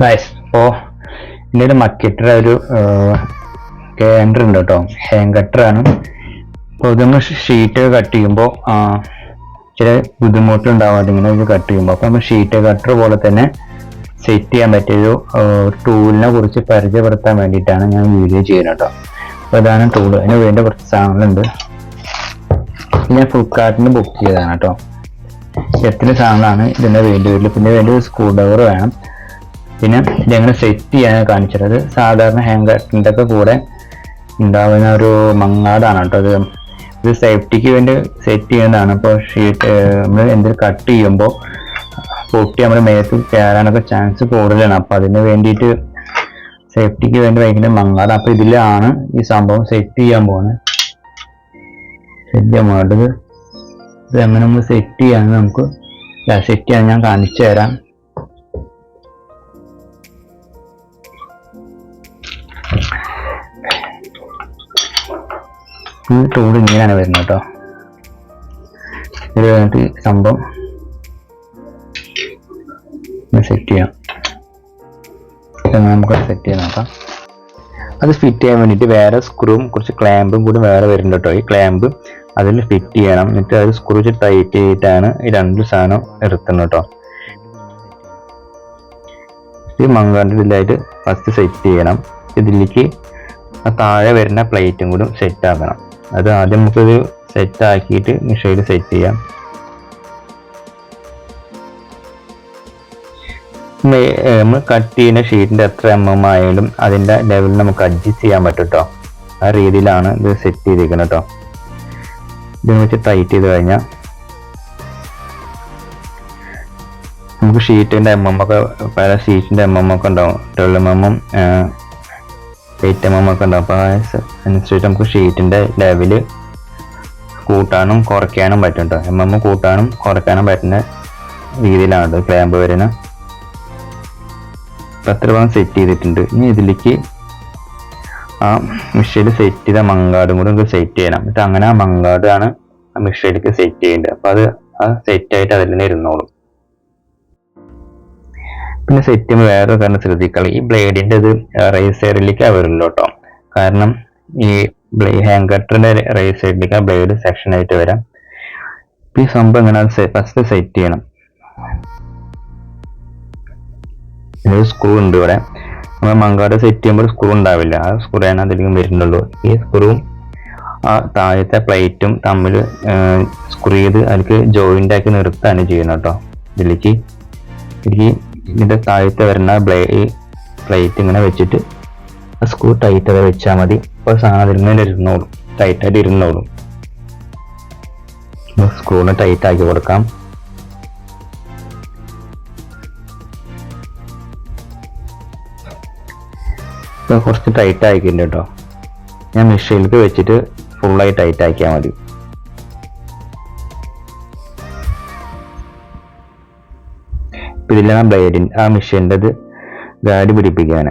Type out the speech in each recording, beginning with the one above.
Guys അപ്പോൾ എന്റെ ഒരു മക്കിട്ടുടെ ഒരു ഹാങ്കർ ഉണ്ട് കേട്ടോ. ഹാങ് കട്ടറാണ് അപ്പോൾ ഇതൊന്ന് ഷീറ്റ് കട്ട് ചെയ്യുമ്പോൾ ചില ബുദ്ധിമുട്ടുണ്ടാവും അതിങ്ങനെ ഇത് കട്ട് ചെയ്യുമ്പോൾ അപ്പോൾ നമ്മൾ ഷീറ്റ് കട്ടർ പോലെ തന്നെ സെറ്റ് ചെയ്യാൻ പറ്റിയൊരു ടൂളിനെ കുറിച്ച് പരിചയപ്പെടുത്താൻ വേണ്ടിയിട്ടാണ് ഞാൻ വീഡിയോ ചെയ്യുന്നത് കേട്ടോ. അപ്പോൾ ഇതാണ് ടൂൾ അതിന് വേണ്ട കുറച്ച് സാധനങ്ങളുണ്ട്. ഞാൻ ഫ്ലിപ്കാർട്ടിന് ബുക്ക് ചെയ്തതാണ് കേട്ടോ. എത്ര സാധനമാണ് ഇതിന്റെ വേണ്ടി വരില്ല പിന്നെ വേണ്ടി ഒരു സ്ക്രൂ ഡ്രൈവർ വേണം. പിന്നെ ഇതെങ്ങനെ സെറ്റ് ചെയ്യാൻ കാണിച്ചത് സാധാരണ ഹാങ് കട്ടിന്റെ ഒക്കെ കൂടെ ഉണ്ടാവുന്ന ഒരു മങ്ങാടാണ് കേട്ടോ അത് ഇത് സേഫ്റ്റിക്ക് വേണ്ടി സെറ്റ് ചെയ്യുന്നതാണ്. ഇപ്പോൾ ഷീറ്റ് നമ്മൾ എന്തെങ്കിലും കട്ട് ചെയ്യുമ്പോൾ പൊട്ടി നമ്മുടെ മേത്ത് കയറാനൊക്കെ ചാൻസ് കൂടുതലാണ്. അപ്പോൾ അതിന് വേണ്ടിയിട്ട് സേഫ്റ്റിക്ക് വേണ്ടി ഭയങ്കര മങ്ങാട് അപ്പോൾ ഇതിലാണ് ഈ സംഭവം സെറ്റ് ചെയ്യാൻ പോകുന്നത്. സെറ്റ് ചെയ്യാൻ പോകേണ്ടത് ഇത് എങ്ങനെ നമ്മൾ സെറ്റ് ചെയ്യാൻ നമുക്ക് സെറ്റ് ചെയ്യാൻ ഞാൻ കാണിച്ചു തരാം. ഈ ടൂൾ ഇങ്ങനെയാണ് വരുന്നത് കേട്ടോ ഇത് കഴിഞ്ഞിട്ട് സംഭവം. സെറ്റ് ചെയ്യാം. നമുക്ക് സെറ്റ് ചെയ്യാൻ നോക്കാം. അത് ഫിറ്റ് ചെയ്യാൻ വേണ്ടിയിട്ട് വേറെ സ്ക്രൂവും കുറച്ച് ക്ലാമ്പും കൂടി വേറെ വരുന്നുണ്ട് കേട്ടോ ഈ ക്ലാമ്പ് അതിൽ ഫിറ്റ് ചെയ്യണം. എന്നിട്ട് അത് സ്ക്രൂ ടൈറ്റ് ചെയ്തിട്ടാണ് ഈ രണ്ട് സാധനം നിർത്തുന്നത് കേട്ടോ ഈ മങ്കാണ്ട് ഇതിലായിട്ട് ഫസ്റ്റ് സെറ്റ് ചെയ്യണം. ഇതിലേക്ക് താഴെ വരുന്ന പ്ലേറ്റും കൂടി സെറ്റ് ആക്കണം. അത് ആദ്യം നമുക്കിത് സെറ്റ് ആക്കിയിട്ട് മിഷയിൽ സെറ്റ് ചെയ്യാം. നമ്മൾ കട്ട് ചെയ്യുന്ന ഷീറ്റിന്റെ എത്ര എം എം ആയാലും അതിന്റെ ലെവൽ നമുക്ക് അഡ്ജസ്റ്റ് ചെയ്യാൻ പറ്റും കേട്ടോ ആ രീതിയിലാണ് ഇത് സെറ്റ് ചെയ്തിരിക്കുന്നത് കേട്ടോ ഇതിനെ വെച്ച് ടൈറ്റ് ചെയ്ത് കഴിഞ്ഞാൽ നമുക്ക് ഷീറ്റിന്റെ എം എം ഒക്കെ പല ഷീറ്റിന്റെ എം എം ഒക്കെ ഉണ്ടാവും. ട്വൽവ് എം എമ്മും എയ്റ്റ് നമുക്ക് ഉണ്ടാവും അപ്പോൾ അനുസരിച്ച് നമുക്ക് ഷീറ്റിന്റെ ലെവൽ കൂട്ടാനും കുറയ്ക്കാനും പറ്റും കേട്ടോ എം എം കൂട്ടാനും കുറയ്ക്കാനും പറ്റുന്ന രീതിയിലാണ് ക്ലാമ്പ് വരുന്ന. പത്ത് രൂപ സെറ്റ് ചെയ്തിട്ടുണ്ട്? ഇനി ഇതിലേക്ക് ആ മിഷയിൽ സെറ്റ് ചെയ്ത മങ്കാടും കൂടെ നമുക്ക് സെറ്റ് ചെയ്യണം. എന്നിട്ട് അങ്ങനെ ആ മങ്കാടാണ് ആ മിഷയിലേക്ക് സെറ്റ് ചെയ്യേണ്ടത്. അപ്പോൾ അത് ആ സെറ്റ് ആയിട്ട് അതിൽ തന്നെ ഇരുന്നോളും. പിന്നെ സെറ്റ് വേറെ കാരണം ശ്രദ്ധിക്കുക ഈ ബ്ലേഡിന്റെ ഇത് റൈസറിലേക്ക് വരില്ല കേട്ടോ കാരണം ഈ ബ്ലേ ഹാങ് കട്ടറിന്റെ റൈറ്റ് സൈഡിലേക്ക് ആ ബ്ലേഡ് സെക്ഷൻ ആയിട്ട് വരാം. ഈ സംഭവം എങ്ങനെ ഫസ്റ്റ് സെറ്റ് ചെയ്യണം. ഒരു സ്ക്രൂ ഉണ്ട് ഇവിടെ. നമ്മൾ മങ്കാട് സെറ്റ് ചെയ്യുമ്പോൾ സ്ക്രൂ ഉണ്ടാവില്ല. ആ സ്ക്രൂ ആണ് അതിലേക്കും വരുന്നുള്ളൂ. ഈ സ്ക്രൂവും ആ താഴത്തെ പ്ലേറ്റും തമ്മിൽ സ്ക്രൂ ചെയ്ത് അതിലേക്ക് ജോയിന്റ് ആക്കി നിർത്തുകയാണ് ചെയ്യുന്നത് കേട്ടോ ഇതിലേക്ക് ഇതിലേക്ക് ഇതിന്റെ താഴത്തെ വരുന്ന ബ്ലേ പ്ലേറ്റ് ഇങ്ങനെ വെച്ചിട്ട് സ്ക്രൂ ടൈറ്റ് അത് വെച്ചാൽ മതി. അപ്പോൾ സാധനം അതിങ്ങനെ ഇരുന്നോളും. ടൈറ്റായിട്ട് ഇരുന്നോളും. സ്ക്രൂന് ടൈറ്റ് ആക്കി കൊടുക്കാം. കുറച്ച് ടൈറ്റ് ആക്കിയിട്ടുണ്ട് കേട്ടോ. ഞാൻ മെഷീനിലേക്ക് വെച്ചിട്ട് ഫുള്ളായി ടൈറ്റ് ആക്കിയാൽ മതി. ഇതിലാണ് ബ്ലേഡിൻ ആ മിഷീന്റെ ഇത് ഗാഡി പിടിപ്പിക്കാൻ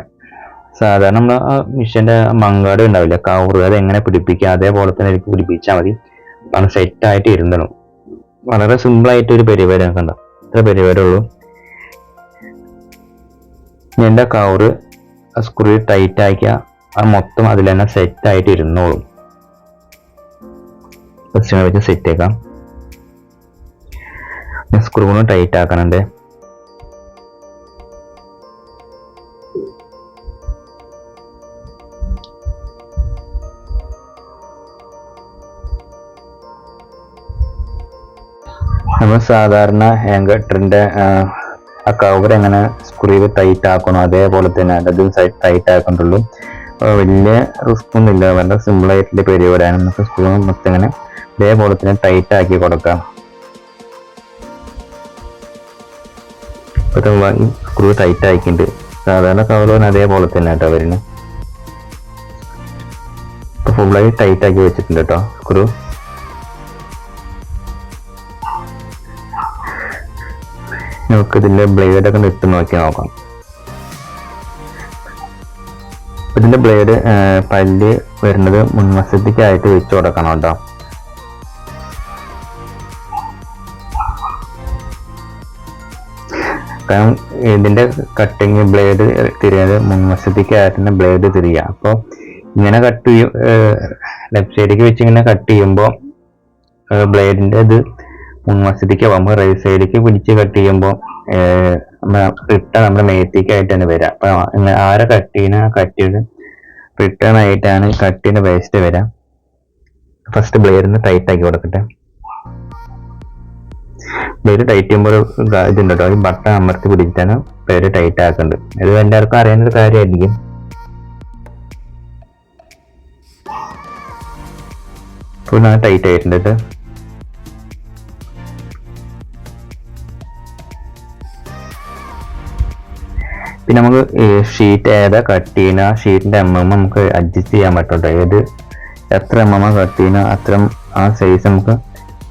സാധാരണ നമ്മൾ ആ മിഷീന്റെ മങ്കാട് ഉണ്ടാവില്ല കവർ അത് എങ്ങനെ പിടിപ്പിക്കുക അതേപോലെ തന്നെ എനിക്ക് പിടിപ്പിച്ചാൽ മതി. അതാണ് സെറ്റായിട്ട് ഇരുന്നണം വളരെ സിമ്പിൾ ആയിട്ട് ഒരു പരിപാടി കണ്ടോ? ഇത്ര പരിപാടി ഉള്ളൂ. ഇനി എന്റെ കവറ് ആ സ്ക്രൂ ടൈറ്റ് ആക്കിയ ആ മൊത്തം അതിൽ തന്നെ സെറ്റായിട്ട് ഇരുന്നോളും. ഫസ്റ്റ് വെച്ച് സെറ്റ് ആക്കാം. സ്ക്രൂന്ന് ടൈറ്റ് ആക്കണുണ്ട്. നമ്മൾ സാധാരണ ഹാങ്കർ കട്ടറിന്റെ ആ കവർ എങ്ങനെ സ്ക്രൂവ് ടൈറ്റ് ആക്കണോ? അതേപോലെ തന്നെ അത് ടൈറ്റ് ആക്കണ്ടുള്ളൂ വലിയ റിസ്ക് ഒന്നും ഇല്ല വളരെ സിമ്പിൾ ആയിട്ടുള്ള പരിപാടിയാണ് നമുക്ക് സ്ക്രൂ മൊത്തം ഇങ്ങനെ ഇതേപോലെ തന്നെ ടൈറ്റ് ആക്കി കൊടുക്കാം. ഇപ്പോഴത്തെ സ്ക്രൂ ടൈറ്റ് ആക്കിയിട്ടുണ്ട് സാധാരണ കവർ അതേപോലെ തന്നെ കേട്ടോ വരുന്നത്. ഇപ്പോൾ ഫുള്ളായി ടൈറ്റ് ആക്കി വെച്ചിട്ടുണ്ട് കേട്ടോ സ്ക്രൂ നമുക്ക് ഇതിന്റെ ബ്ലേഡ് ഒക്കെ ഇട്ട് നോക്കി നോക്കാം. ഇതിന്റെ ബ്ലേഡ് പല്ല് വരുന്നത് മുൻവശത്തേക്കായിട്ട് വെച്ച് കൊടുക്കണം കേട്ടോ. കാരണം ഇതിന്റെ കട്ടിങ് ബ്ലേഡ് തിരിയത് മുൻവശത്തേക്ക് ആയിരുന്നു ബ്ലേഡ് തിരിയുക അപ്പോൾ ഇങ്ങനെ കട്ട് ചെയ്യും ലെഫ്റ്റ് സൈഡിലേക്ക് വെച്ച് ഇങ്ങനെ കട്ട് ചെയ്യുമ്പോൾ ബ്ലേഡിന്റെ ഇത് മുൻവശത്തേക്ക് പോകുമ്പോൾ റൈറ്റ് സൈഡിലേക്ക് പിടിച്ച് കട്ട് ചെയ്യുമ്പോൾ റിട്ടേൺ നമ്മുടെ മേത്തേക്കായിട്ടാണ് വരിക അപ്പൊ ആരെ കട്ട് ചെയ്യുന്ന കട്ടിയുടെ റിട്ടേൺ ആയിട്ടാണ് കട്ടിന്റെ വേസ്റ്റ് വരിക ഫസ്റ്റ് ബ്ലെയർ ടൈറ്റ് ആക്കി കൊടുക്കട്ടെ ബ്ലേഡ് ടൈറ്റ് ചെയ്യുമ്പോൾ ഇതുണ്ട് കേട്ടോ ഈ ബട്ടൺ അമർത്തി പിടിച്ചിട്ടാണ് ബ്ലേഡ് ടൈറ്റ് ആക്കുന്നത് ഇത് എല്ലാവർക്കും അറിയുന്ന ഒരു കാര്യമായിരിക്കും ഫുൾ ടൈറ്റ് ആയിട്ടുണ്ട് ഇത്. പിന്നെ നമുക്ക് ഷീറ്റ് ഏതാ കട്ട് ചെയ്യുന്ന? ഷീറ്റിന്റെ എം എം നമുക്ക് അഡ്ജസ്റ്റ് ചെയ്യാൻ പറ്റും ഏത് എത്ര എം എം കട്ട് ചെയ്യുന്ന അത്ര ആ സൈസ് നമുക്ക്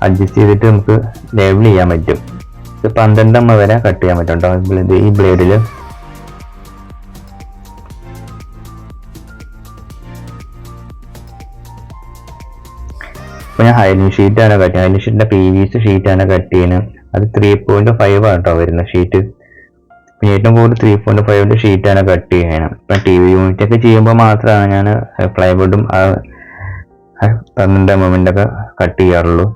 അഡ്ജസ്റ്റ് ചെയ്തിട്ട് നമുക്ക് ലേബിൾ ചെയ്യാൻ പറ്റും. ഇത് പന്ത്രണ്ട് എം വരെ കട്ട് ചെയ്യാൻ പറ്റും. ഈ ബ്ലേഡിൽ ഇപ്പൊ ഞാൻ ഹൈലിംഗ് ഷീറ്റാണ് കട്ട് ചെയ്യുന്നത്. ഹൈലിംഗ് ഷീറ്റിന്റെ പി വി സി ഷീറ്റാണ് കട്ട് ചെയ്യുന്നത്. അത് ത്രീ പോയിന്റ് ഫൈവ് ആട്ടോ വരുന്ന ഷീറ്റ് പിന്നെ ഏറ്റവും കൂടുതൽ ത്രീ പോയിന്റ് ഫൈവിന്റെ ഷീറ്റാണ് കട്ട് ചെയ്യണം ഇപ്പൊ ടി വി യൂണിറ്റ് ഒക്കെ ചെയ്യുമ്പോൾ മാത്രമാണ് ഞാൻ പ്ലൈവുഡും ആ പന്ത്രണ്ട് എം ഒക്കെ കട്ട് ചെയ്യാറുള്ളൂ.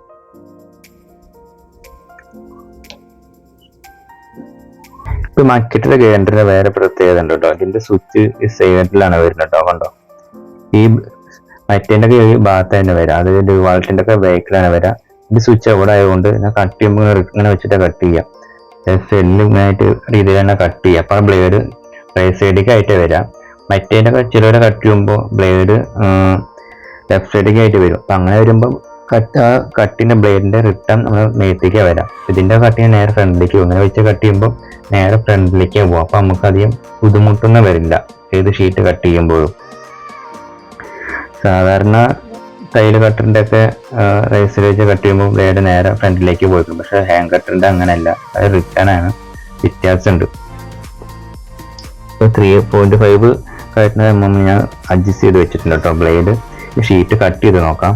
ഇപ്പൊ മക്കറ്റിലെ ഗ്രൈൻഡറിന് വേറെ പ്രത്യേകത ഉണ്ട് കേട്ടോ അതിന്റെ സ്വിച്ച് ഈ വരുന്നത് കേട്ടോ കണ്ടോ? ഈ മറ്റേന്റെ ഒക്കെ ഈ ഭാഗത്ത് തന്നെ വരാം. അതായത് വാൾട്ടിന്റെ ഒക്കെ ബാക്കിലാണ് വരാം. ഇത് സ്വിച്ച് അവിടെ ആയതുകൊണ്ട് ഞാൻ കട്ട് ചെയ്യുമ്പോൾ ഇങ്ങനെ വെച്ചിട്ട് കട്ട് ചെയ്യാം. സെല്ല് ഇങ്ങനായിട്ട് രീതിയിൽ തന്നെ കട്ട് ചെയ്യുക അപ്പോൾ ആ ബ്ലേഡ് റൈറ്റ് സൈഡിലേക്ക് ആയിട്ട് വരാം. മറ്റേതിന്റെ ചിലവരെ കട്ട് ചെയ്യുമ്പോൾ ബ്ലേഡ് ലെഫ്റ്റ് സൈഡിലേക്ക് ആയിട്ട് വരും. അപ്പം അങ്ങനെ വരുമ്പോൾ കട്ട് ആ കട്ടിന്റെ ബ്ലേഡിന്റെ റിട്ടേൺ നമ്മൾ മേത്തേക്ക് വരാം. ഇതിന്റെ കട്ടിങ് നേരെ ഫ്രണ്ടിലേക്ക് പോകും. അങ്ങനെ വെച്ച് കട്ട് ചെയ്യുമ്പോൾ നേരെ ഫ്രണ്ടിലേക്ക് പോകും അപ്പോൾ നമുക്കധികം ബുദ്ധിമുട്ടൊന്നും വരില്ല. ഏത് ഷീറ്റ് കട്ട് ചെയ്യുമ്പോഴും. സാധാരണ ടൈൽ കട്ടറിന്റെ ഒക്കെ റൈസിൽ വെച്ച് കട്ട് ചെയ്യുമ്പോൾ ബ്ലേഡ് നേരെ ഫ്രണ്ടിലേക്ക് പോയിക്കും. പക്ഷെ ഹാൻഡ് കട്ടറിന്റെ അങ്ങനെയല്ല. അത് റിട്ടേൺ ആണ്. വ്യത്യാസമുണ്ട്. ഇപ്പൊ ത്രീ പോയിന്റ് ഫൈവ് കട്ടിന് ഞാൻ അഡ്ജസ്റ്റ് ചെയ്ത് വെച്ചിട്ടുണ്ട് കേട്ടോ ബ്ലേഡ് ഷീറ്റ് കട്ട് ചെയ്ത് നോക്കാം.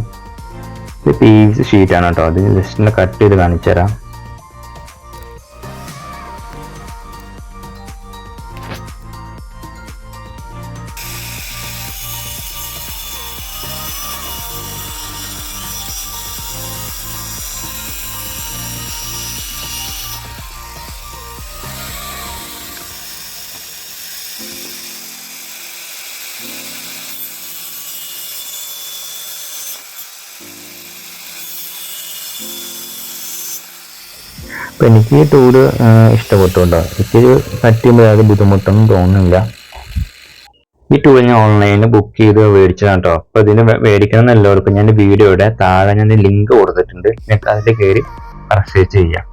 ഇത് പി വി സി ഷീറ്റാണ് കേട്ടോ. അത് ജസ്റ്റ് കട്ട് ചെയ്ത് കാണിച്ചു തരാം അപ്പൊ എനിക്ക് ഈ ടൂർ ഇഷ്ടപ്പെട്ടു കേട്ടോ എനിക്ക് കട്ട് ചെയ്യുമ്പോൾ ബുദ്ധിമുട്ടൊന്നും തോന്നുന്നില്ല. ഈ ടൂർ ഞാൻ ഓൺലൈനിൽ ബുക്ക് ചെയ്ത് മേടിച്ചതാണ് കേട്ടോ അപ്പൊ ഇതിന് മേടിക്കണം എന്നല്ലാവർക്കും ഞാൻ വീഡിയോയുടെ താഴെ ഞാൻ ലിങ്ക് കൊടുത്തിട്ടുണ്ട്. നിങ്ങൾക്ക് അതിൽ കയറി പർച്ചേസ് ചെയ്യാം.